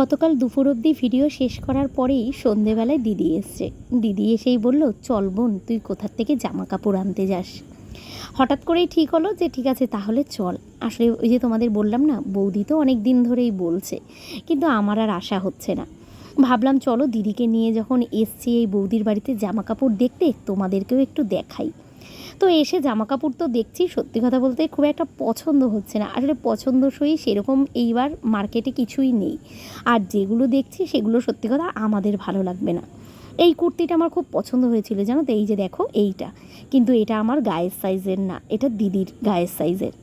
গতকাল দুপুর অবধি ভিডিও শেষ করার পরেই সন্ধেবেলায় দিদি এসছে। দিদি এসেই বলল, চল বোন, তুই কোথার থেকে জামা কাপড় আনতে যাস? হঠাৎ করেই ঠিক হলো যে, ঠিক আছে, তাহলে চল। আসলে ওই যে তোমাদের বললাম না, বৌদি তো অনেক দিন ধরেই বলছে, কিন্তু আমার আর আশা হচ্ছে না। ভাবলাম, চলো, দিদিকে নিয়ে যখন এসছি এই বৌদির বাড়িতে জামা কাপড় দেখতে, তোমাদেরকেও একটু দেখাই। তো এসে জামা কাপড় তো দেখছি, সত্যি কথা বলতে খুব একটা পছন্দ হচ্ছে না। আসলে পছন্দসই সেরকম এইবার মার্কেটে কিছুই নেই। আর যেগুলো দেখছি সেগুলো সত্যি কথা আমাদের ভালো লাগবে না। এই কুর্তিটা আমার খুব পছন্দ হয়েছিল, জানো তো? এই যে দেখো, এইটা। কিন্তু এটা আমার গায়ের সাইজের না, এটা দিদির গায়ের সাইজের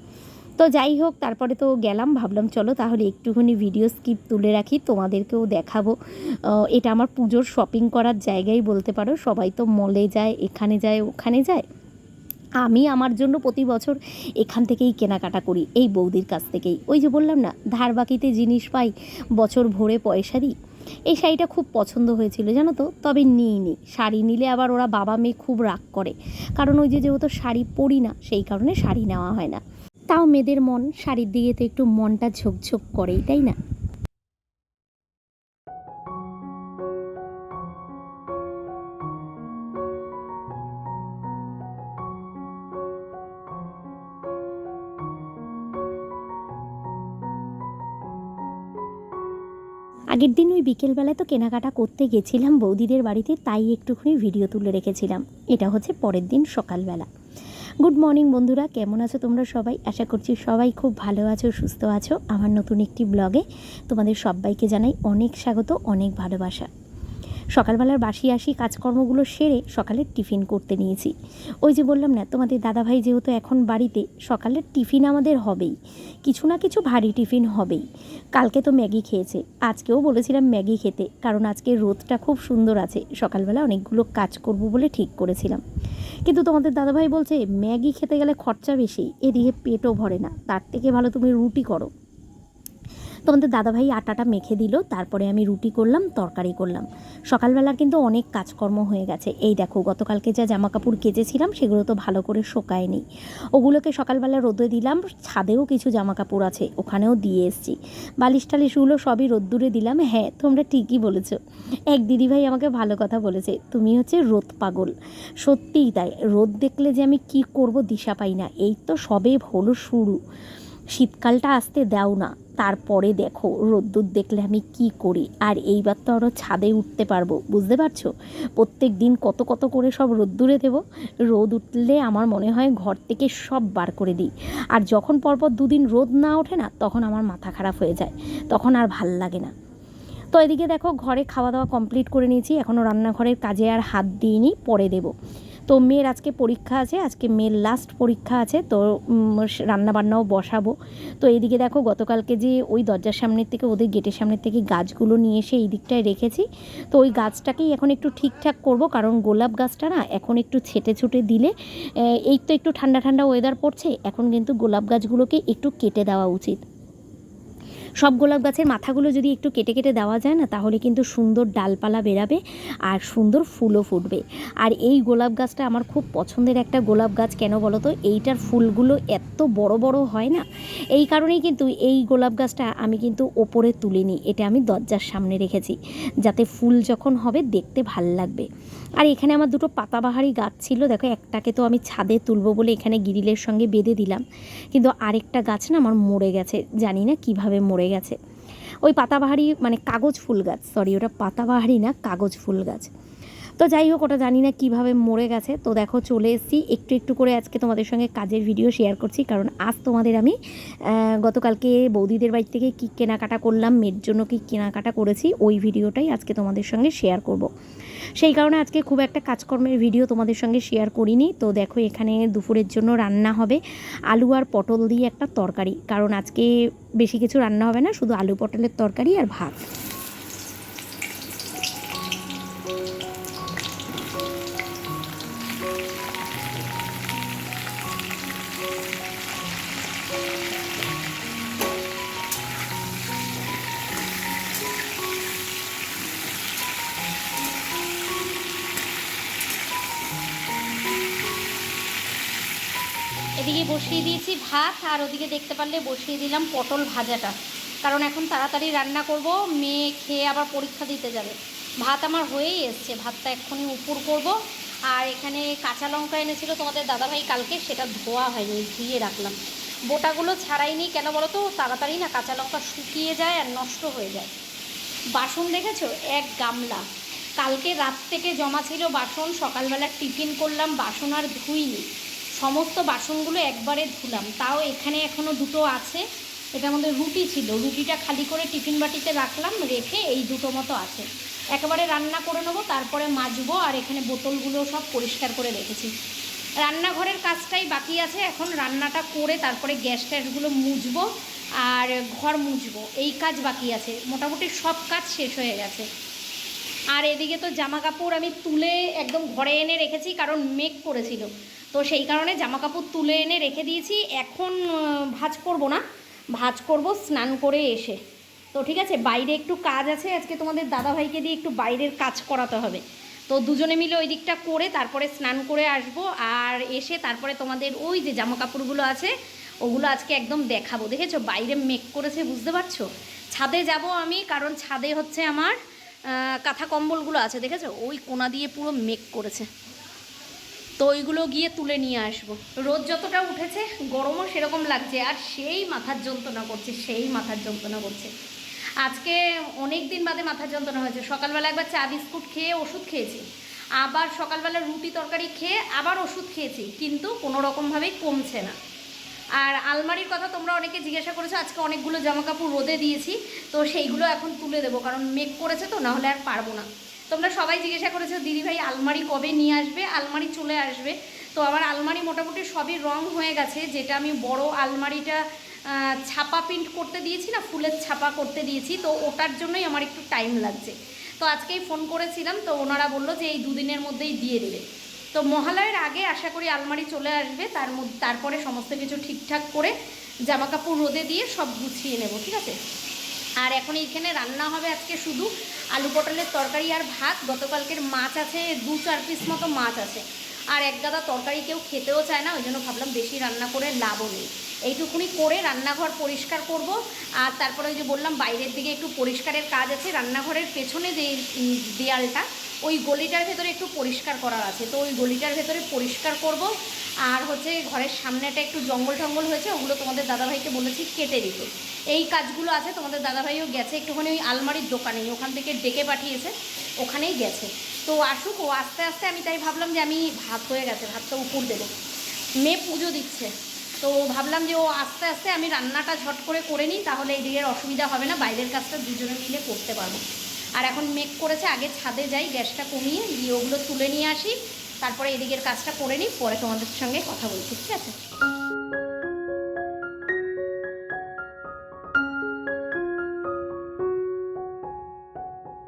তো যাই হোক, তারপরে তো গেলাম, ভাবলাম চলো তাহলে একটুখানি ভিডিও স্কিপ তুলে রাখি, তোমাদেরকেও দেখাবো। এটা আমার পুজোর শপিং করার জায়গাই বলতে পারো, সবাই তো মলে যায়, এখানে যায়, ওখানে যায়। আমি আমার জন্য প্রতি বছর এখান থেকেই কেনাকাটা করি, এই বৌদির কাছ থেকেই। ওই যে বললাম না, ধার বাকিতে জিনিস পাই, বছর ভরে পয়সা দিই। এই শাড়িটা খুব পছন্দ হয়েছিল, জানো তো? তবে নিইনি। শাড়ি নিলে আবার ওরা বাবা মেয়ে খুব রাগ করে। কারণ ওই যে যেহেতু শাড়ি পরি না, সেই কারণে শাড়ি নেওয়া হয় না। তাও মেয়েদের মন, শাড়ির দিকে তো একটু মনটা ঝোঁকঝোঁক করেই, তাই না? আগের দিন ওই বিকেলবেলায় তো কেনাকাটা করতে গেছিলাম বৌদিদের বাড়িতে, তাই একটুখানি ভিডিও তুলে রেখেছিলাম। এটা হচ্ছে পরের দিন সকালবেলা। গুড মর্নিং বন্ধুরা, কেমন আছো তোমরা সবাই? আশা করছি সবাই খুব ভালো আছো, সুস্থ আছো। আমার নতুন একটি ব্লগে তোমাদের সবাইকে জানাই অনেক স্বাগত, অনেক ভালোবাসা। সকালবেলার বাসি আসি, কাজকর্মগুলো সেরে সকালের টিফিন করতে নিয়েছি। ওই যে বললাম না, তোমাদের দাদাভাই যেহেতু এখন বাড়িতে, সকালের টিফিন আমাদের হবেই। কিছু না কিছু ভারী টিফিন হবেই। কালকে তো ম্যাগি খেয়েছে। আজকেও বলেছিলাম ম্যাগি খেতে, কারণ আজকে রোদটা খুব সুন্দর আছে। সকালবেলা অনেকগুলো কাজ করব বলে ঠিক করেছিলাম। কিন্তু তোমাদের দাদাভাই বলছে, ম্যাগি খেতে গেলে খরচা বেশি, এদিকে পেটও ভরে না। তার থেকে ভালো তুমি রুটি করো। তোমাদের দাদাভাই আটাটা মেখে দিল, তারপরে আমি রুটি করলাম, তরকারি করলাম। সকালবেলার কিন্তু অনেক কাজকর্ম হয়ে গেছে। এই দেখো, গতকালকে যা জামা কাপড় কেচেছিলাম, সেগুলো তো ভালো করে শোকায়নি। ওগুলোকে সকালবেলা রোদে দিলাম, ছাদেও কিছু জামা কাপড় আছে, ওখানেও দিয়ে এসছি। বালিশ টালিশগুলো সবই রোদ্দুরে দিলাম হ্যাঁ তোমরা ঠিকই বলেছ। এক দিদিভাই আমাকে ভালো কথা বলেছে, তুমি হচ্ছে রোদ পাগল। সত্যিই তাই, রোদ দেখলে যে আমি কি করব দিশা পাই না, এই তো সবে হলো শুরু। শীতকালটা আসতে দাও না। তারপরে দেখো, রোদ্দুর দেখলে আমি কি করি? আর এইবার তো আরও ছাদে উঠতে পারব, বুঝতে পারছ? প্রত্যেক দিন কত কত করে সব রোদ্দুরে দেবো। রোদ উঠলে আমার মনে হয় ঘর থেকে সব বার করে দিই। আর যখন পরপর দুদিন রোদ না ওঠে না, তখন আমার মাথা খারাপ হয়ে যায়। তখন আর ভালো লাগে না। তো এদিকে দেখো, ঘরে খাওয়া দাওয়া কমপ্লিট করে নিয়েছি। এখনও রান্নাঘরের কাজে আর হাত দিইনি, পরে দেবো। তো মেয়ের আজকে পরীক্ষা আছে, আজকে মেয়ের লাস্ট পরীক্ষা আছে, তো রান্নাবান্নাও বসাবো। তো এইদিকে দেখো, গতকালকে যে ওই দরজার সামনের থেকে, ওদের গেটের সামনের থেকে গাছগুলো নিয়ে এসে এই দিকটায় রেখেছি। তো ওই গাছটাকেই এখন একটু ঠিকঠাক করব, কারণ গোলাপ গাছটা না এখন একটু ছেটে ছুটে দিলে এই তো একটু ঠান্ডা ঠান্ডা ওয়েদার পড়ছে, এখন কিন্তু গোলাপ গাছগুলোকে একটু কেটে দেওয়া উচিত। সব গোলাপ গাছের মাথাগুলো যদি একটু কেটে কেটে দেওয়া যায় না, তাহলে কিন্তু সুন্দর ডালপালা বেরাবে আর সুন্দর ফুলও ফুটবে। আর এই গোলাপ গাছটা আমার খুব পছন্দের একটা গোলাপ গাছ, কেন বলো তো এইটার ফুলগুলো এত বড় বড় হয় না? এই কারণেই কিন্তু এই গোলাপ গাছটা আমি কিন্তু ওপরে তুলে নিই এটা আমি দরজার সামনে রেখেছি, যাতে ফুল যখন হবে দেখতে ভালো লাগবে। আর এখানে আমার দুটো পাতাবাহারি গাছ ছিল, দেখো একটাকে তো আমি ছাদে তুলবো বলে এখানে গিরিলের সঙ্গে বেঁধে দিলাম, কিন্তু আরেকটা গাছ না আমার মরে গেছে, জানি না কীভাবে মরে গেছে। ওই পাতাবাহারি মানে কাগজ ফুল গাছ সরি ওটা পাতাবাহারি না কাগজ ফুল গাছ। তো যাই হোক, ওটা জানি না কীভাবে মরে গেছে। তো দেখো, চলে এসেছি। একটু একটু করে আজকে তোমাদের সঙ্গে কাজের ভিডিও শেয়ার করছি। কারণ আজ তোমাদের আমি গতকালকে বৌদিদের বাড়ি থেকে কী কেনাকাটা করলাম, মেয়ের জন্য কী কেনাকাটা করেছি, ওই ভিডিওটাই আজকে তোমাদের সঙ্গে শেয়ার করব। সেই কারণে আজকে খুব একটা কাজকর্মের ভিডিও তোমাদের সঙ্গে শেয়ার করিনি। তো দেখো, এখানে দুপুরের জন্য রান্না হবে আলু আর পটল দিয়ে একটা তরকারি। কারণ আজকে বেশি কিছু রান্না হবে না, শুধু আলু পটলের তরকারি আর ভাত। দিয়েছি ভাত আর ওদিকে দেখতে পারলে বসিয়ে দিলাম পটল ভাজাটা। কারণ এখন তাড়াতাড়ি রান্না করব, মেয়ে খেয়ে আবার পরীক্ষা দিতে যাবে। ভাত আমার হয়েই এসছে, ভাতটা এক্ষুনি উপর করব। আর এখানে কাঁচা লঙ্কা এনেছিল তোমাদের দাদাভাই কালকে, সেটা ধোয়া হয়নি, ধুয়ে রাখলাম। বোটাগুলো ছাড়াইনি কেন বলো তো তাড়াতাড়ি না কাঁচা লঙ্কা শুকিয়ে যায় আর নষ্ট হয়ে যায়। বাসন দেখেছ? এক গামলা। কালকে রাত থেকে জমা ছিল বাসন সকালবেলা টিফিন করলাম, বাসন আর ধুইনি। সমস্ত বাসনগুলো একবারে ধুলাম। তাও এখানে এখনও দুটো আছে। এটার মধ্যে রুটি ছিল। রুটিটা খালি করে টিফিন বাটিতে রাখলাম, রেখে এই দুটো মতো আছে। একেবারে রান্না করে নেব, তারপরে মাজবো, আর এখানে বোতলগুলো সব পরিষ্কার করে রেখেছি। রান্নাঘরের কাজটাই বাকি আছে। এখন রান্নাটা করে তারপরে গ্যাস ট্যাসগুলো মুছবো আর ঘর মুছবো এই কাজ বাকি আছে। মোটামুটি সব কাজ শেষ হয়ে গেছে। আর এদিকে তো জামা কাপড় আমি তুলে একদম ঘরে এনে রেখেছি, কারণ মেঘ করেছিল। তো সেই কারণে জামা কাপড় তুলে এনে রেখে দিয়েছি। এখন ভাঁজ করব না। ভাজ করব, স্নান করে এসে। তো ঠিক আছে, বাইরে একটু কাজ আছে। আজকে তোমাদের দাদাভাইকে দিয়ে একটু বাইরের কাজ করাতে হবে। তো দুজনে মিলে ওই দিকটা করে তারপরে স্নান করে আসব। আর এসে তারপরে তোমাদের ওই যে জামা কাপড়গুলো আছে, ওগুলো আজকে একদম দেখাবো। দেখেছ? বাইরে মেক করেছে, বুঝতে পারছ? ছাদে যাব আমি, কারণ ছাদে হচ্ছে আমার কাঁথা কম্বলগুলো আছে। দেখেছ? ওই কোনা দিয়ে পুরো মেঘ করেছে। তো ওইগুলো গিয়ে তুলে নিয়ে আসব। রোদ যতটা উঠেছে, গরমও সেরকম লাগছে, আর সেই মাথার যন্ত্রণা করছে, সেই মাথার যন্ত্রণা করছে। আজকে অনেক দিন বাদে মাথার যন্ত্রণা হয়েছে। সকালবেলা একবার চা, বিস্কুট খেয়ে ওষুধ খেয়েছি। আবার সকালবেলা রুটি তরকারি খেয়ে আবার ওষুধ খেয়েছি, কিন্তু কোনো রকমভাবেই কমছে না। আর আলমারির কথা তোমরা অনেকে জিজ্ঞাসা করেছ, আজকে অনেকগুলো জামা কাপড় রোদে দিয়েছি, তো সেইগুলো এখন তুলে দেবো, কারণ মেক করেছে তো, নাহলে আর পারব না। তোমরা সবাই জিজ্ঞাসা করেছ, দিদি ভাই, আলমারি কবে নিয়ে আসবে? আলমারি চলে আসবে। তো আমার আলমারি মোটামুটি সবই রং হয়ে গেছে, যেটা আমি বড় আলমারিটা ছাপা প্রিন্ট করতে দিয়েছি না, ফুলের ছাপা করতে দিয়েছি, তো ওটার জন্যই আমার একটু টাইম লাগছে। তো আজকেই ফোন করেছিলাম, তো ওনারা বলল যে এই দুদিনের মধ্যেই দিয়ে দেবে। তো মহালয়ের আগে আশা করি আলমারি চলে আসবে, তার মধ্যে, তারপরে সমস্ত কিছু ঠিকঠাক করে জামা কাপড় রোদে দিয়ে সব গুছিয়ে নেব, ঠিক আছে? আর এখন এইখানে রান্না হবে আজকে শুধু আলু পটলের তরকারি আর ভাত। গতকালকের মাছ আছে, দু চার পিস মতো মাছ আছে। আর এক গাদা তরকারি কেউ খেতেও চায় না, ওই জন্য ভাবলাম বেশি রান্না করে লাভও নেই। এইটুকুনি করে রান্নাঘর পরিষ্কার করব। আর তারপরে ওই যে বললাম, বাইরের দিকে একটু পরিষ্কারের কাজ আছে, রান্নাঘরের পেছনে যে দেয়ালটা ওই গলিটার ভেতরে একটু পরিষ্কার করার আছে। তো ওই গলিটার ভেতরে পরিষ্কার করব। আর হচ্ছে ঘরের সামনেটা একটু জঙ্গল টঙ্গল হয়েছে, ওগুলো তোমাদের দাদাভাইকে বলেছি কেটে দিতে। এই কাজগুলো আছে, তোমাদের দাদাভাইও গেছে, একটুখানি ওই আলমারির দোকানে ওখান থেকে ডেকে পাঠিয়েছে, ওখানেই গেছে। তো আসুক, ও আস্তে আস্তে আমি তাই ভাবলাম যে আমি ভাত হয়ে গেছে, ভাতটা উপর দেবো। মেয়ে পুজো দিচ্ছে। তো ভাবলাম যে ও আস্তে আস্তে আমি রান্নাটা ঝট করে করে নিই, তাহলে এই দিকের অসুবিধা হবে না, বাইরের কাজটা দুজনে মিলে করতে পারব। আর এখন মেক করেছে, আগে ছাদে যাই, গ্যাসটা কমিয়ে দিয়ে ওগুলো তুলে নিয়ে আসি। তারপরে এদিকের কাজটা করে নিই, পরে তোমাদের সঙ্গে কথা বলছি, ঠিক আছে?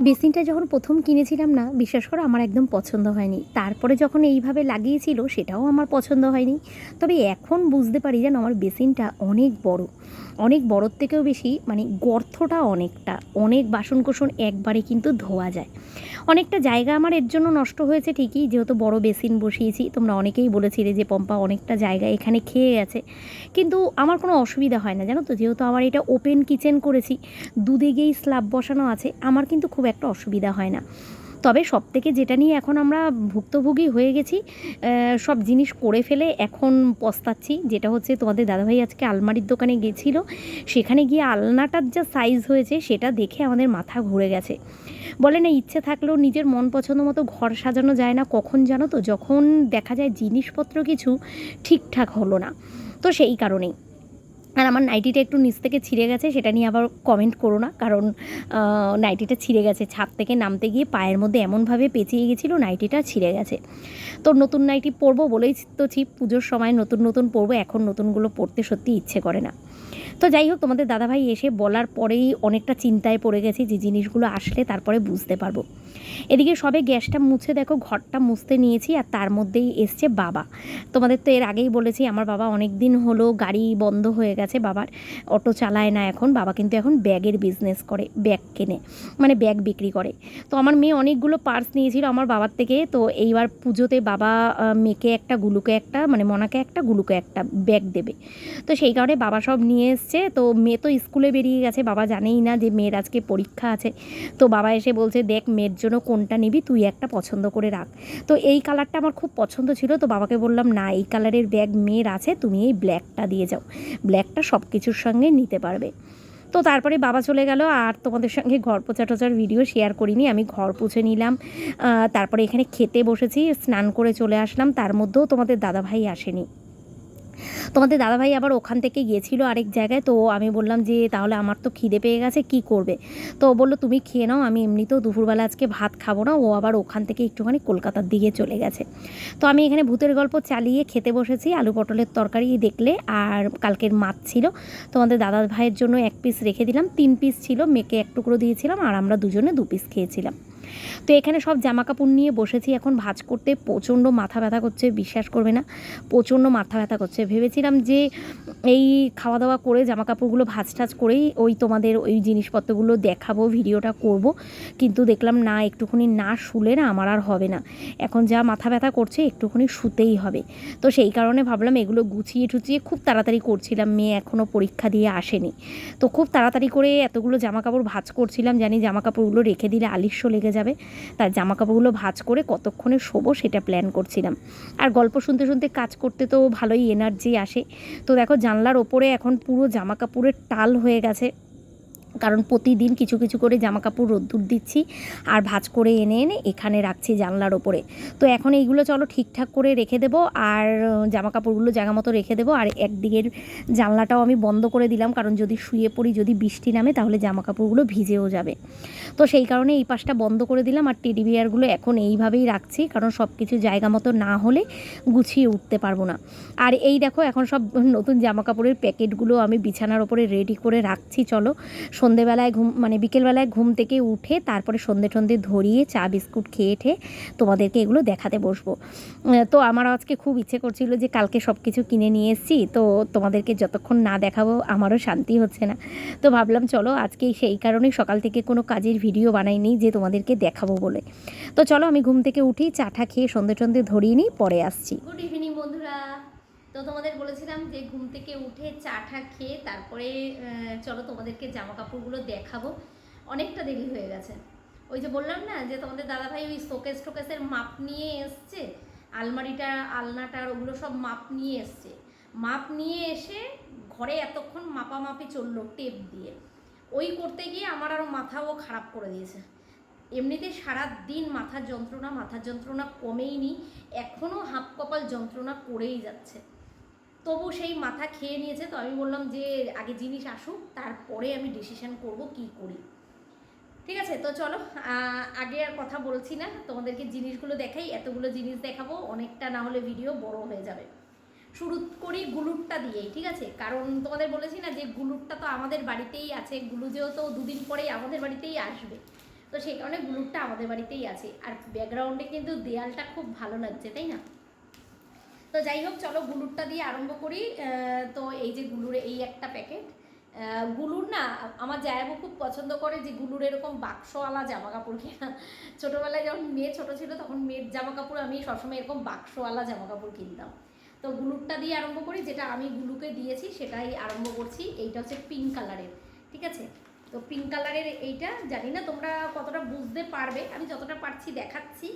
বেসিনটা যখন প্রথম কিনেছিলাম না, বিশ্বাস করো আমার একদম পছন্দ হয়নি। তারপরে যখন এইভাবে লাগিয়েছিল, সেটাও আমার পছন্দ হয়নি। তবে এখন বুঝতে পারি যেন আমার বেসিনটা অনেক বড়। অনেক বড়োর থেকেও বেশি মানে গর্তটা অনেকটা, অনেক বাসনকোসন একবারে কিন্তু ধোয়া যায়। অনেকটা জায়গা আমার এর জন্য নষ্ট হয়েছে ঠিকই, যেহেতু বড় বেসিন বসিয়েছি, তোমরা অনেকেই বলেছিলে যে পম্পা অনেকটা জায়গা এখানে খেয়ে গেছে। কিন্তু আমার কোনো অসুবিধা হয় না, জানো তো? যেহেতু আমার এটা ওপেন কিচেন করেছি, দুদিকেই স্ল্যাব বসানো আছে, আমার কিন্তু খুব একটা অসুবিধা হয় না। তবে সব থেকে যেটা নিয়ে এখন আমরা ভুক্তভোগী হয়ে গেছি সব জিনিস করে ফেলে এখন পস্তাচ্ছি। যেটা হচ্ছে তোমাদের দাদাভাই আজকে আলমারির দোকানে গেছিল, সেখানে গিয়ে আলনাটার যা সাইজ হয়েছে সেটা দেখে আমাদের মাথা ঘুরে গেছে। বলে না, ইচ্ছে থাকলেও নিজের মন পছন্দ মতো ঘর সাজানো যায় না কখন জানো তো? যখন দেখা যায় জিনিসপত্র কিছু ঠিকঠাক হলো না। তো সেই কারণেই। আর আমার নাইটিটা একটু নিচ থেকে ছিঁড়ে গেছে, সেটা নিয়ে আবার কমেন্ট করো না। কারণ নাইটিটা ছিঁড়ে গেছে। ছাদ থেকে নামতে গিয়ে পায়ের মধ্যে এমনভাবে পেঁচিয়ে গেছিল, নাইটিটা ছিঁড়ে গেছে। তো নতুন নাইটি পরবো বলেই তো ছি, পুজোর সময় নতুন নতুন পরবো, এখন নতুনগুলো পড়তে সত্যি ইচ্ছে করে না। তো যাই হোক, তোমাদের দাদাভাই এসে বলার পরেই অনেকটা চিন্তায় পড়ে গেছি যে জিনিসগুলো আসলে তারপরে বুঝতে পারব। এদিকে সবে গ্যাসটা মুছে দেখো, ঘরটা মুছতে নিয়েছি আর তার মধ্যেই এসছে বাবা। তোমাদের তো এর আগেই বলেছি, আমার বাবা অনেক দিন হলো গাড়ি বন্ধ হয়ে গেছে বাবার। অটো চালায় না এখন, বাবা কিন্তু এখন ব্যাগের বিজনেস করে, ব্যাগ কেনে মানে ব্যাগ বিক্রি করে। তো আমার মেয়ে অনেকগুলো পার্স নিয়েছিল আমার বাবার থেকে, তো এইবার পুজোতে বাবা মেয়েকে একটা, গুলুকে একটা মানে মনাকে একটা, গুলুকে একটা ব্যাগ দেবে। তো সেই কারণে বাবা সব নিয়ে এসছে। তো মেয়ে তো স্কুলে বেরিয়ে গেছে, বাবা জানেই না যে মেয়ের আজকে পরীক্ষা আছে। তো বাবা এসে বলছে, দেখ মেয়ের জন্য কোনটা নিবি, তুই একটা পছন্দ করে রাখ। তো এই কালারটা আমার খুব পছন্দ ছিল, তো বাবাকে বললাম, না, এই কালারের ব্যাগ মেয়ের আছে, তুমি এই ব্ল্যাকটা দিয়ে যাও। ব্ল্যাকটা সব কিছুর সঙ্গে নিতে পারবে। তো তারপরে বাবা চলে গেল, আর তোমাদের সঙ্গে ঘর পোছা টোচার ভিডিও শেয়ার করিনি, আমি ঘর পুছে নিলাম। তারপরে এখানে খেতে বসেছি, স্নান করে চলে আসলাম, তার মধ্যেও তোমাদের দাদাভাই আসেনি। তোমাদের দাদাভাই আবার ওখান থেকে গিয়েছিল আরেক জায়গায়, তো আমি বললাম যে তাহলে আমার তো খিদে পেয়ে গেছে, কি করবে? তো বলল, তুমি খেয়ে নাও, আমি এমনিতেও দুপুরবেলা আজকে ভাত খাব না। ও আবার ওখান থেকে একটুখানি কলকাতার দিকে চলে গেছে। তো আমি এখানে ভূতের গল্প চালিয়ে খেতে বসেছি, আলু পটলের তরকারি দেখলে আর কালকের মাছ ছিল। তোমাদের দাদা ভাইয়ের জন্য এক পিস রেখে দিলাম, তিন পিস ছিল, মেয়েকে এক টুকরো দিয়েছিলাম আর আমরা দুজনে দু পিস খেয়েছিলাম। তো এখানে সব জামা কাপড় নিয়ে বসেছি, এখন ভাজ করতে প্রচণ্ড মাথা ব্যথা করছে, বিশ্বাস করবে না, প্রচণ্ড মাথা ব্যথা করছে। ভেবেছিলাম যে এই খাওয়া দাওয়া করে জামা কাপড়গুলো ভাজ টাজ করেই ওই তোমাদের ওই জিনিসপত্রগুলো দেখাবো, ভিডিওটা করব। কিন্তু দেখলাম না, একটুখানি না শুলে না আমার আর হবে না। এখন যা মাথা ব্যথা করছে, একটুখানি শুতেই হবে। তো সেই কারণে ভাবলাম এগুলো গুছিয়ে টুচিয়ে খুব তাড়াতাড়ি করছিলাম, মেয়ে এখনও পরীক্ষা দিয়ে আসেনি। তো খুব তাড়াতাড়ি করে এতগুলো জামা কাপড় ভাজ করছিলাম, জানি জামা কাপড়গুলো রেখে দিলে আলিস্য লেগে যাবে। তার জামা কাপড়গুলো ভাজ করে কতক্ষণে শোবো সেটা প্ল্যান করছিলাম। আর গল্প শুনতে শুনতে কাজ করতে তো ভালোই এনার্জি আসে। তো দেখো জানলার ওপরে এখন পুরো জামা কাপড়ের টাল হয়ে গেছে। কারণ প্রতিদিন কিছু কিছু করে জামা কাপড় রোদ্দুর দিচ্ছি আর ভাজ করে এনে এনে এখানে রাখছি জানলার ওপরে। তো এখন এইগুলো চলো ঠিকঠাক করে রেখে দেবো আর জামা কাপড়গুলো জায়গা মতো রেখে দেবো। আর একদিকের জানলাটাও আমি বন্ধ করে দিলাম কারণ যদি শুয়ে পড়ি, যদি বৃষ্টি নামে তাহলে জামা কাপড়গুলো ভিজেও যাবে। তো সেই কারণে এই পাশটা বন্ধ করে দিলাম আর টেডি বিয়ারগুলো এখন এইভাবেই রাখছি কারণ সব কিছু জায়গা মতো না হলে গুছিয়ে উঠতে পারব না। আর এই দেখো এখন সব নতুন জামা কাপড়ের প্যাকেটগুলো আমি বিছানার ওপরে রেডি করে রাখছি, চলো সন্ধেবেলায় ঘুম মানে বিকেলবেলায় ঘুম থেকে উঠে তারপরে সন্ধে টন্ধে ধরিয়ে চা, বিস্কুট খেয়ে ঠে তোমাদেরকে এগুলো দেখাতে বসবো। তো আমার আজকে খুব ইচ্ছে করছিল যে কালকে সব কিছু কিনে নিয়ে এসেছি, তো তোমাদেরকে যতক্ষণ না দেখাবো আমারও শান্তি হচ্ছে না। তো ভাবলাম চলো আজকে সেই কারণেই সকাল থেকে কোনো কাজের ভিডিও বানাইনি যে তোমাদেরকে দেখাবো বলে। তো চলো আমি ঘুম থেকে উঠি চাটা খেয়ে সন্ধে টন্ধে ধরিয়ে নিই, পরে আসছি। গুড ইভিনিং বন্ধুরা। তো তোমাদের বলেছিলাম যে ঘুম থেকে উঠে চা টা খেয়ে তারপরে চলো তোমাদেরকে জামা কাপড়গুলো দেখাবো। অনেকটা দেরি হয়ে গেছে। ওই যে বললাম না যে তোমাদের দাদাভাই ওই শোকেস টোকেসের মাপ নিয়ে এসছে, আলমারিটা আলনাটার ওগুলো সব মাপ নিয়ে এসছে। মাপ নিয়ে এসে ঘরে এতক্ষণ মাপামাপি চলল টেপ দিয়ে। ওই করতে গিয়ে আমার আরও মাথাও খারাপ করে দিয়েছে। এমনিতে সারা দিন মাথার যন্ত্রণা মাথার যন্ত্রণা কমেইনি এখনও হাফ কপাল যন্ত্রণা করেই যাচ্ছে। তবু সেই মাথা খেয়ে নিয়েছে। তো আমি বললাম যে, আগে জিনিস আসুক, তারপরে আমি ডিসিশন করব কি করি। ঠিক আছে? তো চলো আগে আর কথা বলছি না। তোমাদেরকে জিনিসগুলো দেখাই, এতগুলো জিনিস দেখাবো, অনেকটা না হলে ভিডিও বড় হয়ে যাবে। শুরু করি গুলুরটা দিয়েই, ঠিক আছে? কারণ তোমাদের বলেছি না যে, গুলুরটা তো আমাদের বাড়িতেই আছে। গুলু যেহেতু দুদিন পরেই আমাদের বাড়িতেই আসবে। তো সেই কারণে গুলুরটা আমাদের বাড়িতেই আছে। আর ব্যাকগ্রাউন্ডে কিন্তু দেয়ালটা খুব ভালো লাগছে, তাই না? তো যাই হোক, চলো গুলুরটা দিয়ে আরম্ভ করি। তো এই যে গুলুরে, এই একটা প্যাকেট। গুলুর না, আমার জায়াবু খুব পছন্দ করে যে গুলুর এরকম বাক্সওয়ালা জামা কাপড় কেনা। ছোটোবেলায় যখন মেয়ে ছোট ছিল, তখন মেয়ের জামা কাপড় আমি সবসময় এরকম বাক্সওয়ালা জামা কাপড় কিনতাম। তো গুলুরটা দিয়ে আরম্ভ করি, যেটা আমি গুলুকে দিয়েছি, সেটাই আরম্ভ করছি। এইটা হচ্ছে পিঙ্ক কালারের ঠিক আছে? তো পিঙ্ক কালারের এইটা, জানি না তোমরা কতটা বুঝতে পারবে। আমি যতটা পারছি দেখাচ্ছি।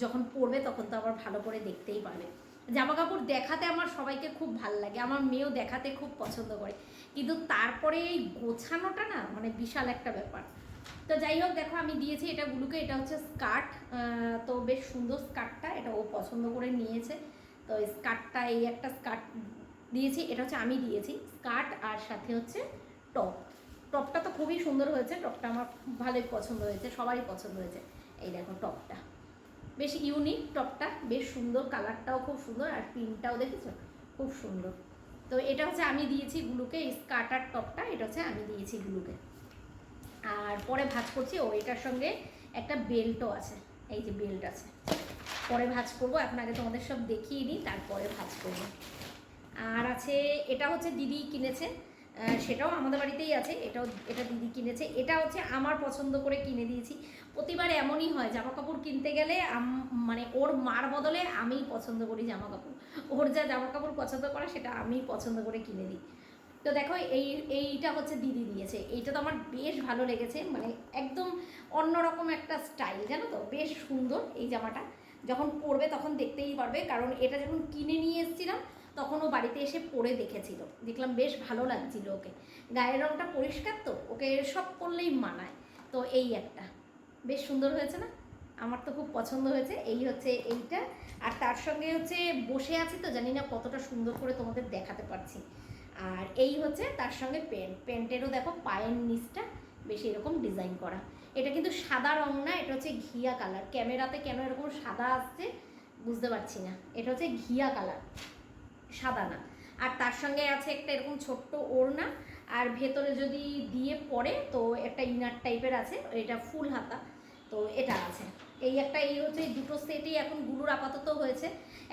যখন পরবে তখন তো আবার ভালো করে দেখতেই পাবে জামা কাপড় দেখাতে আমার সবাইকে খুব ভালো লাগে, আমার মেয়েও দেখাতে খুব পছন্দ করে। কিন্তু তারপরে এই গোছানোটা না মানে বিশাল একটা ব্যাপার। তো যাই হোক, দেখো আমি দিয়েছি এটা গুলোকে, এটা হচ্ছে স্কার্ট তো বেশ সুন্দর স্কার্টটা, এটা ও পছন্দ করে নিয়েছে। তো স্কার্টটা, এই একটা স্কার্ট দিয়েছি, এটা হচ্ছে আমি দিয়েছি, স্কার্ট আর সাথে হচ্ছে টপ। টপটা তো খুবই সুন্দর হয়েছে, টপটা আমার ভালোই পছন্দ হয়েছে, সবারই পছন্দ হয়েছে। এই দেখো টপটা। বেশ ইউনিক টপটা বেশ সুন্দর কালারটাও খুব সুন্দর আর প্রিন্টটাও দেখেছ? খুব সুন্দর। তো এটা হচ্ছে আমি দিয়েছি গুলোকে স্কার্ট আর টপটা এটা হচ্ছে আমি দিয়েছি গুলোকে। আর পরে ভাজ করছি, ও এটার সঙ্গে একটা বেল্টও আছে, এই যে বেল্ট আছে। পরে ভাজ করব আগে তোমাদের সব দেখিয়ে দিই, তারপরে ভাজ করব। আর আছে, এটা হচ্ছে দিদি কিনেছে সেটাও আমাদের বাড়িতেই আছে। এটাও, এটা দিদি কিনেছে। এটা হচ্ছে আমার পছন্দ করে কিনে দিয়েছি। প্রতিবার এমনই হয় জামা কাপড় কিনতে গেলে মানে ওর মার বদলে আমিই পছন্দ করি জামা কাপড় ওর যা জামা কাপড় পছন্দ করে, সেটা আমি পছন্দ করে কিনে দিই। তো দেখো, এই, এইটা হচ্ছে দিদি দিয়েছে। এইটা তো আমার বেশ ভালো লেগেছে। মানে একদম অন্যরকম একটা স্টাইল, জানো তো? বেশ সুন্দর এই জামাটা। যখন পরবে তখন দেখতেই পারবে। কারণ এটা যখন কিনে নিয়ে এসেছিলাম তখন ও বাড়িতে এসে পরে দেখেছিল। দেখলাম বেশ ভালো লাগছিল ওকে। গায়ের রঙটা পরিষ্কার তো, ওকে সব করলেই মানায়। তো এই একটা। বেশ সুন্দর হয়েছে না? আমার তো খুব পছন্দ হয়েছে, এই হচ্ছে এইটা। আর তার সঙ্গে হচ্ছে বসে আছি তো, জানি না কতটা সুন্দর করে তোমাদের দেখাতে পারছি। আর এই হচ্ছে তার সঙ্গে প্যান্ট প্যান্টেরও দেখো পায়ের নিচটা বেশি এরকম ডিজাইন করা। এটা কিন্তু সাদা রং না, এটা হচ্ছে ঘিয়া কালার। ক্যামেরাতে কেন এরকম সাদা আসছে বুঝতে পারছি না। এটা হচ্ছে ঘিয়া কালার। সাদা না। আর তার সঙ্গে আছে একটা এরকম ছোট্ট ওড়না, আর ভেতরে যদি দিয়ে পড়ে, তো একটা ইনার টাইপের আছে, এটা ফুল হাতা। তো এটা আছে। এই একটা, এই হচ্ছে দুটো সেটই এখন গুলুর আপাতত হয়েছে।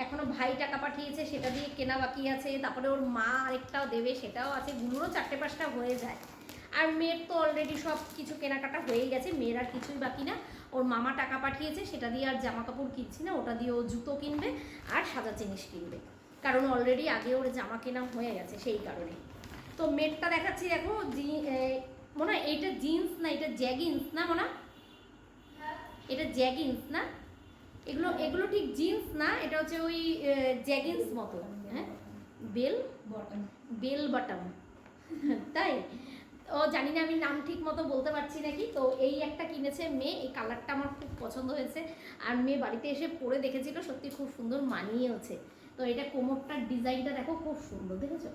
এখনও ভাই টাকা পাঠিয়েছে, সেটা দিয়ে কেনা বাকি আছে। তারপরে ওর মা আরেকটাও দেবে, সেটাও আছে। গুলুরও চারটে পাঁচটা হয়ে যায়। আর মেয়ের তো অলরেডি সব কিছু কেনাকাটা হয়ে গেছে, মেয়ের আর কিছুই বাকি না। ওর মামা টাকা পাঠিয়েছে, সেটা দিয়ে আর জামা কাপড় কিনছি না, ওটা দিয়ে ও জুতো কিনবে আর সাদা জিনিস কিনবে। কারণ অলরেডি আগে ওর জামা কেনা হয়ে গেছে সেই কারণে। তো মেটটা দেখাচ্ছি দেখো জি মনে হয় এইটা জিন্স না এটা জ্যাগিন্স না মনে? এটা জ্যাগিন্স না? এগুলো এগুলো ঠিক জিন্স না এটা হচ্ছে ওই জ্যাগিন্স মতো হ্যাঁ? বেল বেল বাটাম তাই? ও জানি না আমি নাম ঠিক মতো বলতে পারছি নাকি তো এই একটা কিনেছে মেয়ে এই কালারটা আমার খুব পছন্দ হয়েছে। আর মেয়ে বাড়িতে এসে পরে দেখেছিল সত্যি খুব সুন্দর মানিয়েওছে। তো এটা কোমরটার ডিজাইনটা দেখো খুব সুন্দর, দেখেছ?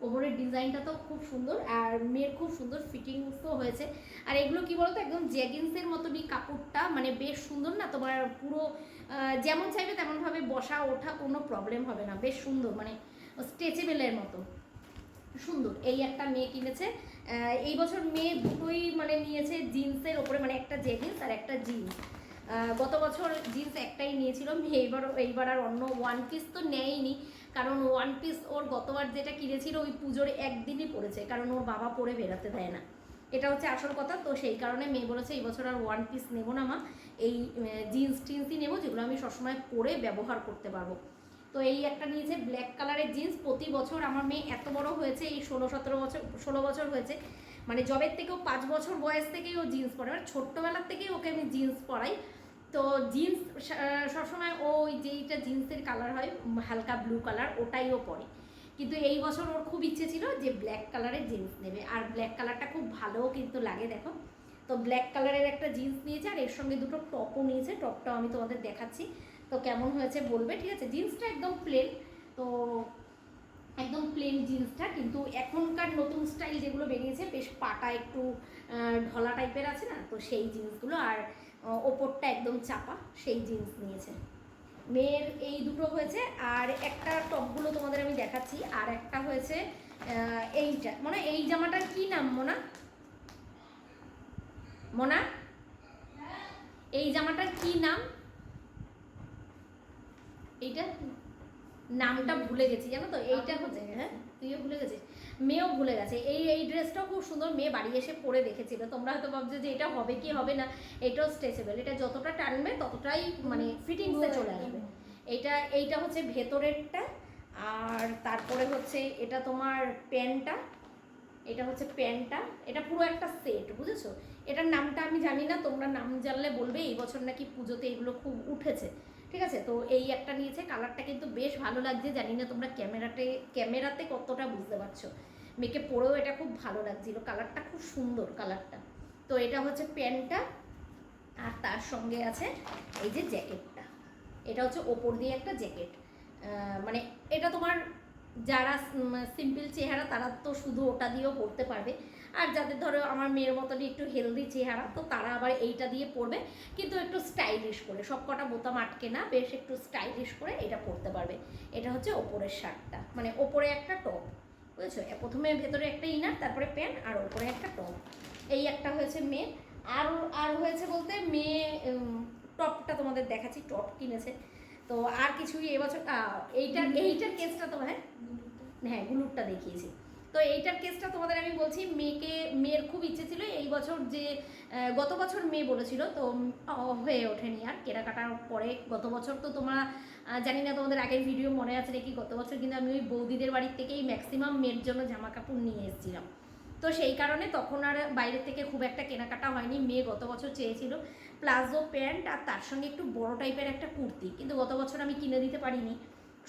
কোমরের ডিজাইনটা তো খুব সুন্দর আর মেয়ের খুব সুন্দর ফিটিংসও হয়েছে। আর এগুলো কি বলতো, একদম জ্যাগিন্সের মতনই কাপড়টা মানে বেশ সুন্দর না? তোমার পুরো যেমন চাইবে তেমনভাবে বসা ওঠা কোনো প্রবলেম হবে না, বেশ সুন্দর মানে স্ট্রেচেবেলের মতো। সুন্দর, এই একটা মেয়ে কিনেছে। এই বছর মেয়ে দুটোই মানে নিয়েছে জিন্সের ওপরে মানে একটা জেগিন্স আর একটা জিন্স গত বছর জিন্স একটাই নিয়েছিল মেয়ে এইবার এইবার আর অন্য ওয়ান পিস তো নেয়নি কারণ ওয়ান পিস ওর গতবার যেটা কিনেছিল ওই পুজোর একদিনই পড়েছে, কারণ ওর বাবা পরে বেরাতে দেয় না। এটা হচ্ছে আসল কথা, তো সেই কারণে মেয়ে বলেছে, এই বছর আর ওয়ান পিস নেব না মা। এই জিন্স টিন্সই নেব, যেগুলো আমি সবসময় পরে ব্যবহার করতে পারব। তো এই একটা নিয়েছে ব্ল্যাক কালারের জিন্স প্রতি বছর আমার মেয়ে এত বড় হয়েছে, এই ষোলো, সতেরো বছর ষোলো বছর হয়েছে। মানে জবের থেকেও পাঁচ বছর বয়স থেকেই ও জিন্স পরে মানে ছোট্টবেলার থেকেই ওকে আমি জিন্স পরাই। তো জিন্স সবসময় ওই যেইটা জিন্সের কালার হয় হালকা ব্লু কালার ওটাই ও পরে। কিন্তু এই বছর ওর খুব ইচ্ছে ছিল যে ব্ল্যাক কালারের জিন্স নেবে। আর ব্ল্যাক কালারটা খুব ভালোও কিন্তু লাগে, দেখো। তো ব্ল্যাক কালারের একটা জিন্স নিয়েছে, আর এর সঙ্গে দুটো টপও নিয়েছে। টপটাও আমি তোমাদের দেখাচ্ছি। তো কেমন হয়েছে বলবে, ঠিক আছে? জিন্সটা একদম প্লেন তো একদম প্লেন জিন্সটা কিন্তু এখনকার নতুন স্টাইল যেগুলো বেরিয়েছে, বেশ পাটা একটু ঢলা টাইপের আছে না? তো সেই জিন্সগুলো আর ওপরটা একদম চাপা সেই জিন্স নিয়েছে। মেয়ের এই দুটো হয়েছে আর একটা টপগুলো তোমাদের আমি দেখাচ্ছি আর একটা হয়েছে এইটা মানে এই জামাটার কি নাম মোনা? মোনা? এই জামাটার কি নাম? এইটা নামটা ভুলে গেছি জানো তো? এইটা হচ্ছে হ্যাঁ তুইও ভুলে গেছিস। মেয়েও ভুলে গেছে। এই এই ড্রেসটাও খুব সুন্দর মেয়ে বাড়ি এসে পরে দেখেছিল। তোমরা হয়তো ভাবছ যে এটা হবে কি হবে না এটাও স্ট্রেচেবল এটা যতটা টানবে ততটাই মানে ফিটিংসে চলে আসবে। এইটা এইটা হচ্ছে ভেতরেরটা আর তারপরে হচ্ছে এটা তোমার প্যান্টটা এটা হচ্ছে প্যান্টটা এটা পুরো একটা সেট বুঝেছ? এটার নামটা আমি জানি না তোমরা নাম জানলে বলবে এই বছর নাকি পুজোতে এগুলো খুব উঠেছে। ঠিক আছে? তো এই একটা নিয়েছে, কালারটা কিন্তু বেশ ভালো লাগছে। জানি না তোমরা ক্যামেরাতে ক্যামেরাতে কতটা বুঝতে পারছ। মেয়েকে পরেও এটা খুব ভালো লাগছিল। কালারটা খুব সুন্দর, কালারটা। তো এটা হচ্ছে প্যান্টটা, আর তার সঙ্গে আছে এই যে জ্যাকেটটা। এটা হচ্ছে ওপর দিয়ে একটা জ্যাকেট। মানে এটা তোমার যারা সিম্পল চেহারা, তারা তো শুধু ওটা দিয়েও পরতে পারবে। আর যাদের ধরো আমার মেয়ের মতনই একটু হেলদি চেহারা তো তারা আবার এইটা দিয়ে পরবে। কিন্তু একটু স্টাইলিশ করে সব কটা বোতাম আটকে না বেশ একটু স্টাইলিশ করে এটা পরতে পারবে। এটা হচ্ছে ওপরের শার্টটা মানে ওপরে একটা টপ বুঝেছ? প্রথমে ভেতরে একটা ইনার তারপরে প্যান্ট আর ওপরে একটা টপ এই একটা হয়েছে মেয়ে। আর আর হয়েছে বলতে মেয়ে টপটা তোমাদের দেখাচ্ছি টপ কিনেছে। তো আর কিছুই এবছর এইটার এইটার কেসটা তো হ্যাঁ? হ্যাঁ গুলুরটা দেখিয়েছি। তো এইটার কেসটা তোমাদের আমি বলছি, মেয়েকে, মেয়ের খুব ইচ্ছে ছিল এই বছর যে গত বছর মেয়ে বলেছিল, তো হয়ে ওঠেনি আর কেনাকাটার পরে গত বছর তো তোমরা জানি না তোমাদের আগের ভিডিও মনে আছে নাকি, গত বছর কিন্তু আমি ওই বৌদিদের বাড়ির থেকেই ম্যাক্সিমাম মেয়ের জন্য জামা কাপড় নিয়ে এসেছিলাম। তো সেই কারণে তখন আর বাইরে থেকে খুব একটা কেনাকাটা হয়নি, মেয়ে গত বছর চেয়েছিল প্লাজো প্যান্ট আর তার সঙ্গে একটু বড় টাইপের একটা কুর্তি, কিন্তু গত বছর আমি কিনে দিতে পারিনি।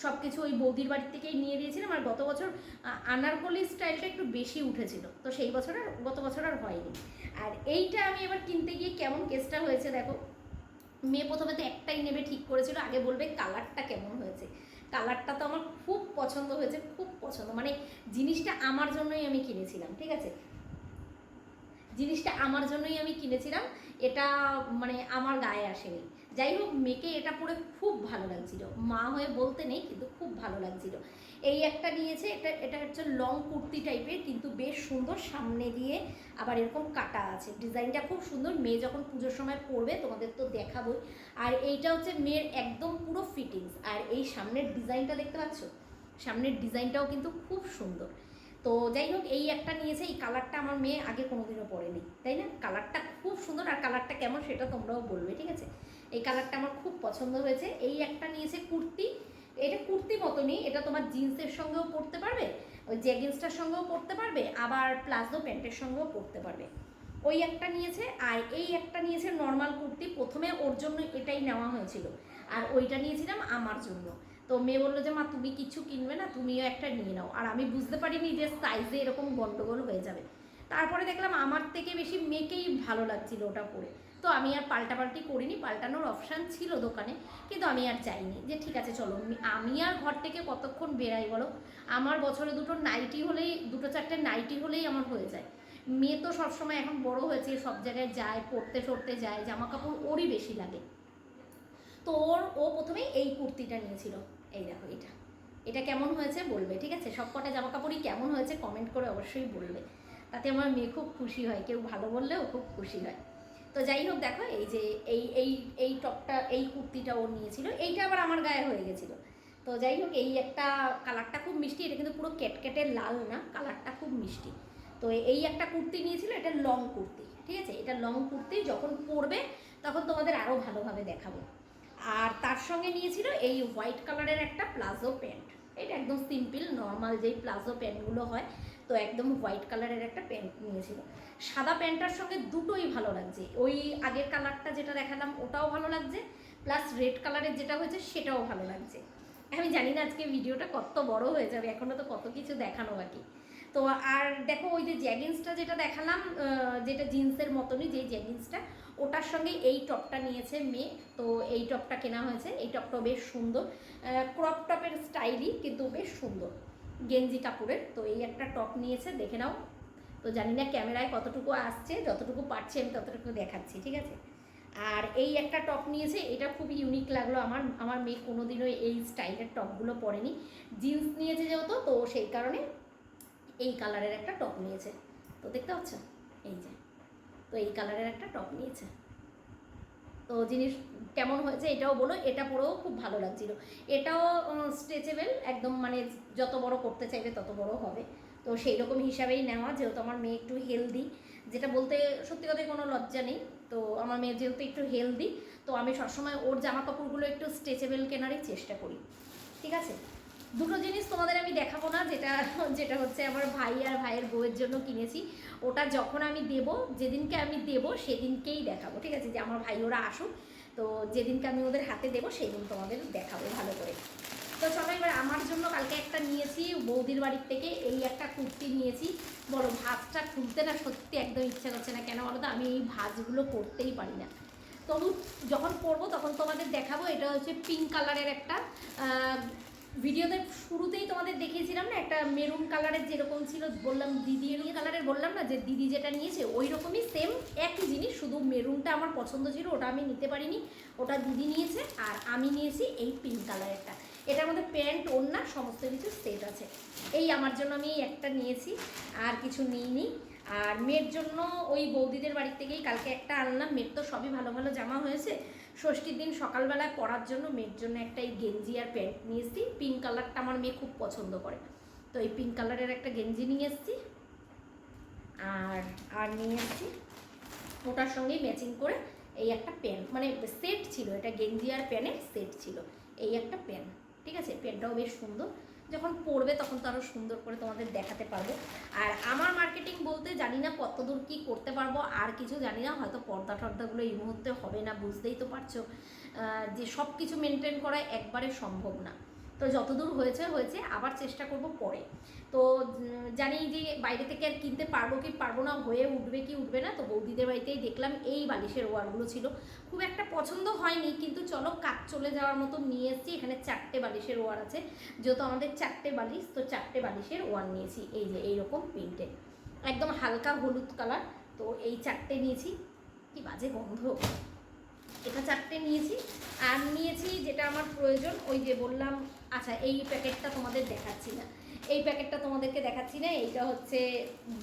সব কিছু ওই বৌদির বাড়ির থেকেই নিয়ে দিয়েছিলাম আর গত বছর আনারকলি স্টাইলটা একটু বেশি উঠেছিল। তো সেই বছর আর, গত বছর আর হয়নি। আর এইটা আমি এবার কিনতে গিয়ে কেমন কেসটা হয়েছে দেখো? মেয়ে প্রথমে তো একটাই নেবে ঠিক করেছিল, আগে বলবে কালারটা কেমন হয়েছে। কালারটা তো আমার খুব পছন্দ হয়েছে, খুব পছন্দ। মানে জিনিসটা আমার জন্যই আমি কিনেছিলাম, ঠিক আছে? জিনিসটা আমার জন্যই আমি কিনেছিলাম, এটা মানে আমার গায়ে আসেনি। যাই হোক মেয়েকে এটা পরে খুব ভালো লাগছিল। মা হয়ে বলতে নেই, কিন্তু খুব ভালো লাগছিল। এই একটা নিয়েছে, এটা এটা হচ্ছে লং কুর্তি টাইপের কিন্তু বেশ সুন্দর সামনে দিয়ে আবার এরকম কাটা আছে। ডিজাইনটা খুব সুন্দর, মেয়ে যখন পুজোর সময় পরবে, তোমাদের তো দেখাবই। আর এইটা হচ্ছে মেয়ের একদম পুরো ফিটিংস আর এই সামনের ডিজাইনটা দেখতে পাচ্ছ? সামনের ডিজাইনটাও কিন্তু খুব সুন্দর। তো যাই হোক এই একটা নিয়েছে, এই কালারটা আমার মেয়ে আগে কোনোদিনও পরেনি, তাই না? কালারটা খুব সুন্দর, আর কালারটা কেমন সেটা তোমরাও বলবে, ঠিক আছে? এই কালারটা আমার খুব পছন্দ হয়েছে। এই একটা নিয়েছে কুর্তি। এটা কুর্তি মতনই, এটা তোমার জিন্সের সঙ্গেও পরতে পারবে, ওই জ্যাগিন্সটার সঙ্গেও পরতে পারবে, আবার প্লাজো প্যান্টের সঙ্গেও পরতে পারবে। ওই একটা নিয়েছে, আর এই একটা নিয়েছে নর্মাল কুর্তি। প্রথমে ওর জন্য এটাই নেওয়া হয়েছিল, আর ওইটা নিয়েছিলাম আমার জন্য। তো মেয়ে বলল যে, মা, তুমি কিছু কিনবে না, তুমিও একটা নিয়ে নাও। আর আমি বুঝতে পারিনি যে সাইজে এরকম গন্ডগোল হয়ে যাবে। তারপরে দেখলাম আমার থেকে বেশি মেয়েকেই ভালো লাগছিল ওটা পরে। তো আমি আর পাল্টাপাল্টি করিনি, পাল্টানোর অপশান ছিল দোকানে, কিন্তু আমি আর চাইনি যে ঠিক আছে, চলো, আমি- আর ঘর থেকে কতক্ষণ বেরাই বলো? আমার বছরে দুটো নাইটি হলেই, দুটো চারটে নাইটি হলেই আমার হয়ে যায়। মেয়ে তো সবসময় এখন বড় হয়েছে, সব জায়গায় যায়, পড়তে টরতে যায় জামা কাপড় ওরই বেশি লাগে। তো ওর, ও প্রথমে এই কুর্তিটা নিয়েছিল। এই দেখো এটা। এটা কেমন হয়েছে বলবে, ঠিক আছে? সব কটা জামা কাপড়ই কেমন হয়েছে কমেন্ট করে অবশ্যই বলবে। তাতে আমার মেয়ে খুব খুশি হয়, কেউ ভালো বললেও খুব খুশি হয়। তো যাই হোক দেখো, এই যে এই এই এই টপটা, এই কুর্তিটা ও নিয়েছিল, এইটা আবার আমার গায়ে হয়ে গেছিল। তো যাই হোক, এই একটা কালারটা খুব মিষ্টি, এটা কিন্তু পুরো ক্যাটক্যাটে লাল না, কালারটা খুব মিষ্টি। তো এই একটা কুর্তি নিয়েছিল, এটা লং কুর্তি, ঠিক আছে? এটা লং কুর্তি, যখন পরবে তখন তোমাদের আরও ভালোভাবে দেখাবো। আর তার সঙ্গে নিয়েছিল এই হোয়াইট কালারের একটা প্লাজো প্যান্ট। এটা একদম সিম্পল, নর্মাল যেই প্লাজো প্যান্টগুলো হয়, তো একদম হোয়াইট কালারের একটা প্যান্ট নিয়েছিল সাদা প্যান্টটার সঙ্গে দুটোই ভালো লাগছে। ওই আগের কালারটা যেটা দেখালাম, ওটাও ভালো লাগছে, প্লাস রেড কালারের যেটা হয়েছে, সেটাও ভালো লাগছে। আমি জানি না আজকে ভিডিওটা কত বড় হয়ে যাবে এখনও তো কত কিছু দেখানো বাকি। তো আর দেখো ওই যে জ্যাগিন্সটা যেটা দেখালাম যেটা জিন্সের মতনই যে জ্যাগিন্সটা ওটার সঙ্গে এই টপটা নিয়েছে মেয়ে। তো এই টপটা কেনা হয়েছে। এই টপটাও বেশ সুন্দর। ক্রপ টপের স্টাইলই কিন্তু বেশ সুন্দর। গেঞ্জি কাপড়ের। তো এই একটা টপ নিয়েছে, দেখে নাও। তো জানি না ক্যামেরায় কতটুকু আসছে, যতটুকু পারছি আমি ততটুকু দেখাচ্ছি, ঠিক আছে? আর এই একটা টপ নিয়েছে, এটা খুব ইউনিক লাগল আমার। আমার মেয়ে কোনোদিনও এই স্টাইলের টপগুলো পরেনি। জিন্স নিয়েছে যেহেতু, তো সেই কারণে এই কালারের একটা টপ নিয়েছে। তো দেখতে পাচ্ছ? এই যে। তো এই কালারের একটা টপ নিয়েছে। তো জিনিস কেমন হয়েছে এটাও বলো, এটা পরেও খুব ভালো লাগছিল। এটাও স্ট্রেচেবেল একদম মানে যত বড় করতে চাইবে তত বড় হবে। তো সেই রকম হিসাবেই নেওয়া, যেহেতু আমার মেয়ে একটু হেলদি যেটা বলতে সত্যি কথাই কোনো লজ্জা নেই। তো আমার মেয়ে যেহেতু একটু হেলদি তো আমি সবসময় ওর জামা কাপড়গুলো একটু স্ট্রেচেবেল কেনারই চেষ্টা করি। ঠিক আছে? দুটো জিনিস তোমাদের আমি দেখাবো না, যেটা যেটা হচ্ছে আমার ভাই আর ভাইয়ের বউয়ের জন্য কিনেছি। ওটা যখন আমি দেব, যেদিনকে আমি দেব, সেদিনকেই দেখাবো, ঠিক আছে? যে আমার ভাই ওরা আসুক, তো যেদিনকে আমি ওদের হাতে দেবো সেই দিন তোমাদের দেখাবো ভালো করে। তো চলো এবার আমার জন্য কালকে একটা নিয়েছি, বৌদির বাড়ির থেকে এই একটা কুর্তি নিয়েছি। বড় ভাজটা খুলতে না সত্যি একদম ইচ্ছা করছে না, কেন বলো তো? আমি এই ভাজগুলো করতেই পারি না। তবু যখন পরবো তখন তোমাদের দেখাবো, এটা হচ্ছে পিঙ্ক কালারের একটা ভিডিওতে শুরুতেই তোমাদের দেখিয়েছিলাম না একটা মেরুন কালারের যেরকম ছিল বললাম দিদি নিয়ে কালারের বললাম না যে দিদি যেটা নিয়েছে ওই রকমই সেম একই জিনিস শুধু মেরুনটা আমার পছন্দ ছিল ওটা আমি নিতে পারিনি ওটা দিদি নিয়েছে আর আমি নিয়েছি এই পিঙ্ক কালারেরটা। এটার মধ্যে প্যান্ট ওড়না সমস্ত কিছু সেট আছে। এই আমার জন্য আমি এই একটা নিয়েছি আর কিছু নিইনি। আর মেয়ের জন্য ওই বৌদিদের বাড়ি থেকেই কালকে একটা আনলাম মেয়ের তো সবই ভালো ভালো জামা হয়েছে। ষষ্ঠীর দিন সকালবেলায় পরার জন্য মেয়ের জন্য একটা এই গেঞ্জি আর প্যান্ট নিয়ে এসেছি। পিঙ্ক কালারটা আমার মেয়ে খুব পছন্দ করে। তো এই পিঙ্ক কালারের একটা গেঞ্জি নিয়ে এসেছি। আর আর নিয়ে এসেছি ওটার সঙ্গেই ম্যাচিং করে এই একটা প্যান্ট। মানে সেট ছিল, এটা গেঞ্জি আর প্যানের সেট ছিল। এই একটা প্যান্ট, ঠিক আছে? প্যান্টটাও বেশ সুন্দর। যখন পড়বে তখন তো আরও সুন্দর করে তোমাদের দেখাতে পারব। আর আমার মার্কেটিং বলতে জানি না কতদূর কী করতে পারব, আর কিছু জানি না, হয়তো পর্দা টর্দাগুলো এই মুহূর্তে হবে না, বুঝতেই তো পারছ। যে সব কিছু মেনটেন করা একবারে সম্ভব না। তো যতদূর হয়েছে হয়েছে, আবার চেষ্টা করব পরে। তো জানি যে বাইরে থেকে আর কিনতে পারব কি পারব না, হয়ে উঠবে কি উঠবে না, তো বৌদিদের বাড়িতেই দেখলাম এই বালিশের ওয়ারগুলো ছিল। খুব একটা পছন্দ হয়নি, কিন্তু চলো কাজ চলে যাওয়ার মতো নিয়ে এসেছি, এখানে চারটে বালিশের ওয়ার আছে। যেহেতু আমাদের চারটে বালিশ, তো চারটে বালিশের ওয়ার নিয়েছি, এই যে এইরকম প্রিন্টে। একদম হালকা হলুদ কালার, তো এই চারটে নিয়েছি। কি বাজে গন্ধ। এটা চারটে নিয়েছি, আর নিয়েছি যেটা আমার প্রয়োজন, ওই যে বললাম আচ্ছা এই প্যাকেটটা তোমাদের দেখাচ্ছি না। এই প্যাকেটটা তোমাদেরকে দেখাচ্ছি না, এইটা হচ্ছে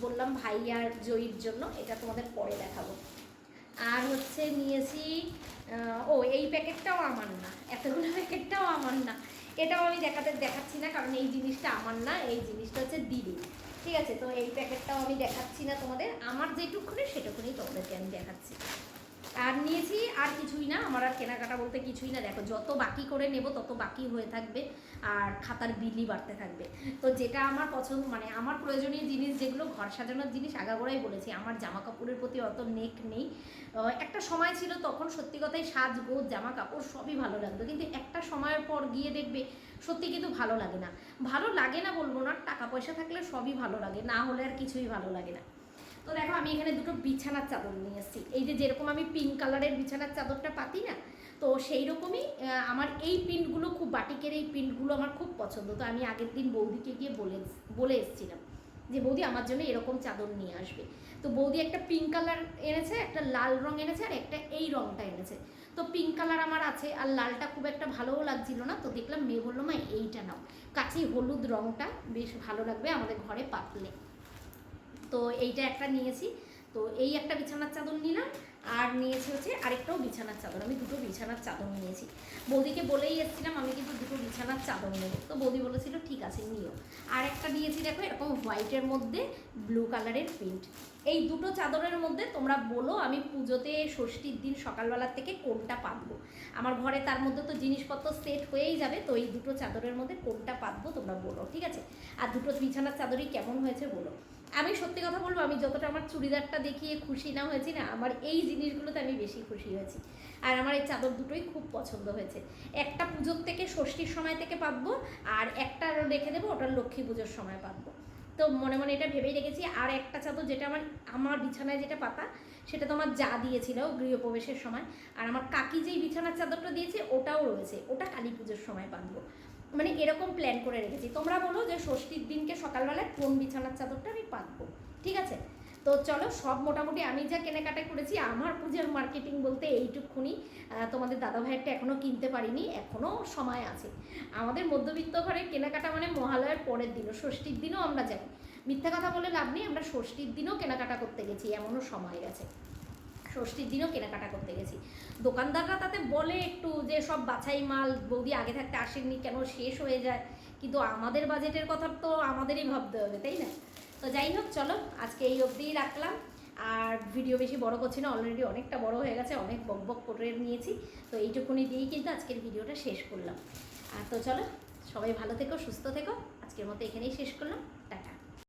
বললাম ভাই আর জয়ীর জন্য, এটা তোমাদের পরে দেখাবো। আর হচ্ছে নিয়েছি ও, এই প্যাকেটটাও আমার না, এতগুলো প্যাকেটটাও আমার না। এটাও আমি দেখাতে, দেখাচ্ছি না, কারণ এই জিনিসটা আমার না, এই জিনিসটা হচ্ছে দিদি। ঠিক আছে, তো এই প্যাকেটটাও আমি দেখাচ্ছি না তোমাদের, আমার যেটুকুনি, সেটুকুনি তোমাদেরকে আমি দেখাচ্ছি। আর নিয়েছি, আর কিছুই না। আমার আর কেনাকাটা বলতে কিছুই না। দেখো, যত বাকি করে নেব, তত বাকি হয়ে থাকবে, আর খাতার বিলি বাড়তে থাকবে। তো যেটা আমার পছন্দ মানে আমার প্রয়োজনীয় জিনিস, যেগুলো ঘর সাজানোর জিনিস, আগাগোড়াই বলেছি, আমার জামা কাপড়ের প্রতি অত নেক নেই। একটা সময় ছিল তখন সত্যি কথাই সাজগোজ জামা কাপড় সবই ভালো লাগতো। কিন্তু একটা সময়ের পর গিয়ে দেখবে, সত্যি কিন্তু ভালো লাগে না। ভালো লাগে না বলব না, টাকা পয়সা থাকলে সবই ভালো লাগে, না হলে আর কিছুই ভালো লাগে না। তো দেখো, আমি এখানে দুটো বিছানার চাদর নিয়ে এসেছি। এই যে যেরকম আমি পিঙ্ক কালারের বিছানার চাদরটা পাতি না, তো সেই রকমই আমার এই প্রিন্টগুলো খুব বাটিকের এই প্রিন্টগুলো আমার খুব পছন্দ। তো আমি আগের দিন বৌদিকে গিয়ে বলে বলে এসেছিলাম যে, বৌদি, আমার জন্য এরকম চাদর নিয়ে আসবে। তো বৌদি একটা পিঙ্ক কালার এনেছে, একটা লাল রং এনেছে, আর একটা এই রংটা এনেছে। তো পিঙ্ক কালার আমার আছে, আর লালটা খুব একটা ভালোও লাগছিল না। তো দেখলাম মেয়ে বলল, মা, এইটা নাও। কাছে হলুদ রংটা বেশ ভালো লাগবে আমাদের ঘরে পাতলে। তো এইটা একটা নিয়েছি। তো এই একটা বিছানার চাদর নিলাম, আর নিয়েছি হচ্ছে আরেকটাও বিছানার চাদর। আমি দুটো বিছানার চাদর নিয়েছি। বৌদিকে বলেই এসেছিলাম, আমি কিন্তু দুটো বিছানার চাদর নেব। তো বৌদি বলেছিল, ঠিক আছে, নিও। আর একটা নিয়েছি, দেখো, এরকম হোয়াইটের মধ্যে ব্লু কালারের প্রিন্ট এই দুটো চাদরের মধ্যে তোমরা বলো, আমি পুজোতে ষষ্ঠীর দিন সকালবেলার থেকে কোনটা পাতবো। আমার ঘরে তার মধ্যে তো জিনিসপত্র সেট হয়েই যাবে, তো এই দুটো চাদরের মধ্যে কোনটা পাতবো তোমরা বলো, ঠিক আছে? আর দুটো বিছানার চাদরই কেমন হয়েছে বলো। আমি সত্যি কথা বলব, আমি যতটা আমার চুড়িদারটা দেখিয়ে খুশি না হয়েছি না, আমার এই জিনিসগুলোতে আমি বেশি খুশি হয়েছি। আর আমার এই চাদর দুটোই খুব পছন্দ হয়েছে। একটা পুজোর থেকে ষষ্ঠীর সময় থেকে পাতবো, আর একটা রেখে দেবো, ওটা লক্ষ্মী পুজোর সময় পাতবো। তো মনে মনে এটা ভেবেই রেখেছি, আর একটা চাদর যেটা আমার আমার বিছানায় যেটা পাতা, সেটা তো আমার যা দিয়েছিল গৃহপ্রবেশের সময়, আর আমার কাকি যেই বিছানার চাদরটা দিয়েছে, ওটাও রয়েছে, ওটা কালী পুজোর সময় বাঁধবো মানে এরকম প্ল্যান করে রেখেছি। তোমরা বলো যে ষষ্ঠীর দিনকে সকালবেলায় কোন বিছানার চাদরটা আমি পাতবো? ঠিক আছে? তো চলো, সব মোটামুটি আমি যা কেনাকাটা করেছি, আমার পুজোর মার্কেটিং বলতে এইটুকুনি। তোমাদের দাদা ভাইয়েরটা এখনও কিনতে পারিনি এখনও সময় আছে। আমাদের মধ্যবিত্ত ঘরে কেনাকাটা মানে মহালয়ার পরের দিনও, ষষ্ঠীর দিনও আমরা যাই। মিথ্যা কথা বলে লাভ নেই, আমরা ষষ্ঠীর দিনও কেনাকাটা করতে গেছি, এমনও সময় গেছে ষষ্ঠীর দিনও কেনাকাটা করতে গেছি। দোকানদাররা তাতে বলে একটু যে, সব বাছাই মাল, বৌদি আগে থাকতে আসেননি কেন শেষ হয়ে যায়? কিন্তু আমাদের বাজেটের কথা তো আমাদেরই ভাবতে হবে, তাই না? তো যাই হোক, চলো, আজকে এই অবধিই রাখলাম। আর ভিডিও বেশি বড় করছি না অলরেডি অনেকটা বড় হয়ে গেছে, অনেক বক বক করে নিয়েছি। তো এইটুকুনি দিয়েই কিন্তু আজকের ভিডিওটা শেষ করলাম। আর তো চলো, সবাই ভালো থেকো, সুস্থ থেকো। আজকের মতো এখানেই শেষ করলাম।